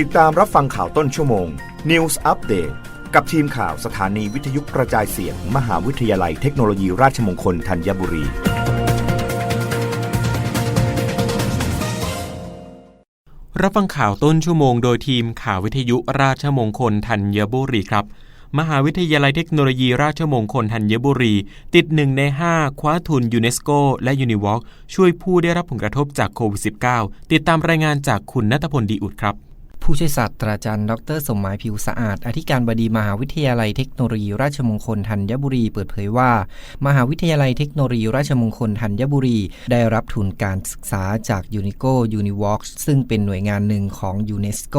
ติดตามรับฟังข่าวต้นชั่วโมง News Update กับทีมข่าวสถานีวิทยุกระจายเสียง มหาวิทยาลัยเทคโนโลยีราชมงคลธัญบุรี รับฟังข่าวต้นชั่วโมงโดยทีมข่าววิทยุราชมงคลธัญบุรีครับ มหาวิทยาลัยเทคโนโลยีราชมงคลธัญบุรี ติดหนึ่งใน 5 คว้าทุนยูเนสโกและยูนิวอล์ช่วยผู้ได้รับผลกระทบจากโควิด -19 ติดตามรายงานจากคุณนัทพลดีอุดครับ ผู้ช่วยศาสตราจารย์ ดร สมหมายผิวสะอาด อธิการบดีมหาวิทยาลัยเทคโนโลยีราชมงคลธัญบุรี เปิดเผยว่า มหาวิทยาลัยเทคโนโลยีราชมงคลธัญบุรี ได้รับทุนการศึกษาจากยูนิโกยูนิวอล์ซึ่งเป็นหน่วยงานหนึ่งของยูเนสโก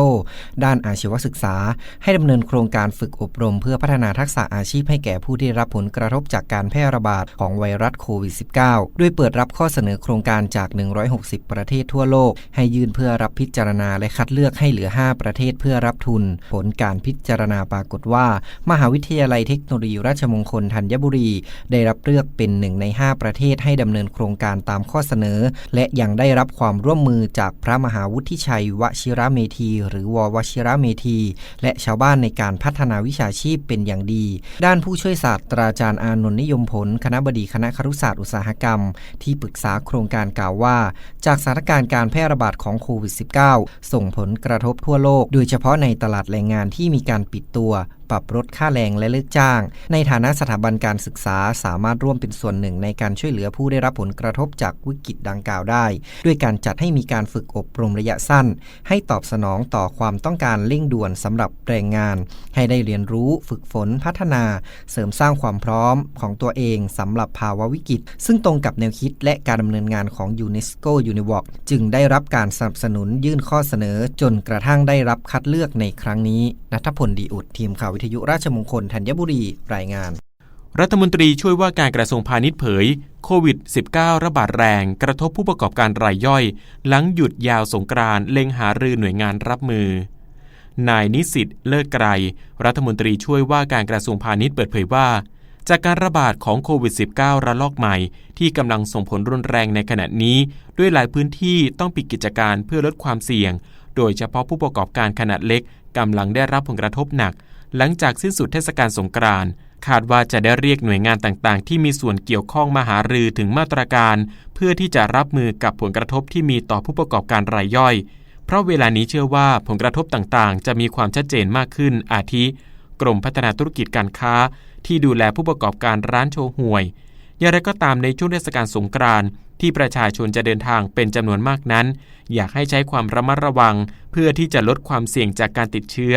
ด้านอาชีวศึกษา ให้ดำเนินโครงการฝึกอบรม เพื่อพัฒนาทักษะอาชีพให้แก่ผู้ที่รับผลกระทบจากการแพร่ระบาดของไวรัสโควิด -19 ด้วยเปิดรับข้อเสนอโครงการจาก 160 ประเทศทั่วโลก ให้ยื่นเพื่อรับพิจารณาและคัดเลือกให้เหลือ5 5 ประเทศเพื่อรับทุน ผลการพิจารณาปรากฏว่า มหาวิทยาลัยเทคโนโลยีราชมงคลธัญบุรี ได้รับเลือกเป็นหนึ่งใน 5 ประเทศให้ดำเนินโครงการตามข้อเสนอ และยังได้รับความร่วมมือจากพระมหาวุฒิชัยวชิระเมธี หรือววชิระเมธี และชาวบ้านในการพัฒนาวิชาชีพเป็นอย่างดี ด้านผู้ช่วยศาสตราจารย์อานนท์นิยมผล คณะบดีคณะครุศาสตร์อุตสาหกรรม ที่ปรึกษาโครงการกล่าวว่า จากสถานการณ์การแพร่ระบาดของโควิด -19 ส่งผลกระทบทั่วโลก โดยเฉพาะในตลาดแรงงานที่มีการปิดตัวปรับลดค่าแรงและเลิกจ้าง ในฐานะสถาบันการศึกษาสามารถร่วมเป็นส่วนหนึ่งในการช่วยเหลือผู้ได้รับผลกระทบจากวิกฤตดังกล่าวได้ ด้วยการจัดให้มีการฝึกอบรมระยะสั้น ให้ตอบสนองต่อความต้องการเร่งด่วนสำหรับแรงงาน ให้ได้เรียนรู้ฝึกฝนพัฒนา เสริมสร้างความพร้อมของตัวเองสำหรับภาวะวิกฤต ซึ่งตรงกับแนวคิดและการดำเนินงานของยูเนสโกยูนิวอกจึงได้รับการสนับสนุนยื่นข้อเสนอจนกระทั่งได้รับคัดเลือกในครั้งนี้นัทพลดีอุดทีมข่าววิทยุราชมงคลธัญบุรีรายงาน รัฐมนตรีช่วยว่าการกระทรวงพาณิชย์เผยโควิด -19 ระบาดแรงกระทบผู้ประกอบการรายย่อย หลังหยุดยาวสงกรานต์เล็งหารือหน่วยงานรับมือนายนิสิตเลิศไกรรัฐมนตรีช่วยว่าการกระทรวงพาณิชย์เปิดเผยว่า จากการระบาดของโควิด -19 ระลอกใหม่ ที่กำลังส่งผลรุนแรงในขณะนี้ ด้วยหลายพื้นที่ต้องปิดกิจการเพื่อลดความเสี่ยง โดยเฉพาะผู้ประกอบการขนาดเล็กกำลังได้รับผลกระทบหนัก หลังจากสิ้นสุดเทศกาลสงกรานต์คาดว่าจะได้เรียกหน่วยงานต่างๆ ที่มีส่วนเกี่ยวข้องมาหารือถึงมาตรการ เพื่อที่จะรับมือกับผลกระทบที่มีต่อผู้ประกอบการรายย่อย เพราะเวลานี้เชื่อว่าผลกระทบต่างๆ จะมีความชัดเจนมากขึ้น อาทิ กรมพัฒนาธุรกิจการค้า ที่ดูแลผู้ประกอบการร้านโชห่วย อย่างไรก็ตามในช่วงเทศกาลสงกรานต์ที่ประชาชนจะเดินทางเป็นจำนวนมากนั้น อยากให้ใช้ความระมัดระวัง เพื่อที่จะลดความเสี่ยงจากการติดเชื้อ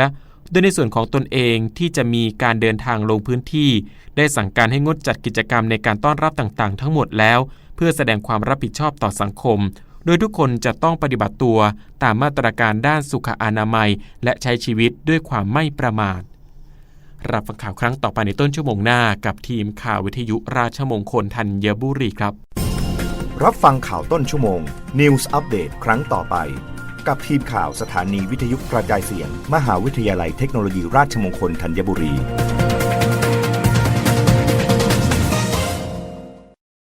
โดยในส่วนของตนเองที่จะมีการเดินทางลงพื้นที่ ได้สั่งการให้งดจัดกิจกรรมในการต้อนรับต่างๆ ทั้งหมดแล้ว เพื่อแสดงความรับผิดชอบต่อสังคม โดยทุกคนจะต้องปฏิบัติตัวตามมาตรการด้านสุขอนามัย และใช้ชีวิตด้วยความไม่ประมาท รับฟังข่าวครั้งต่อไปในต้นชั่วโมงหน้ากับทีมข่าววิทยุราชมงคลธัญบุรีครับ รับฟังข่าวต้นชั่วโมง News Update ครั้งต่อไป กับทีมข่าวสถานีวิทยุกระจายเสียง มหาวิทยาลัยเทคโนโลยีราชมงคลธัญบุรี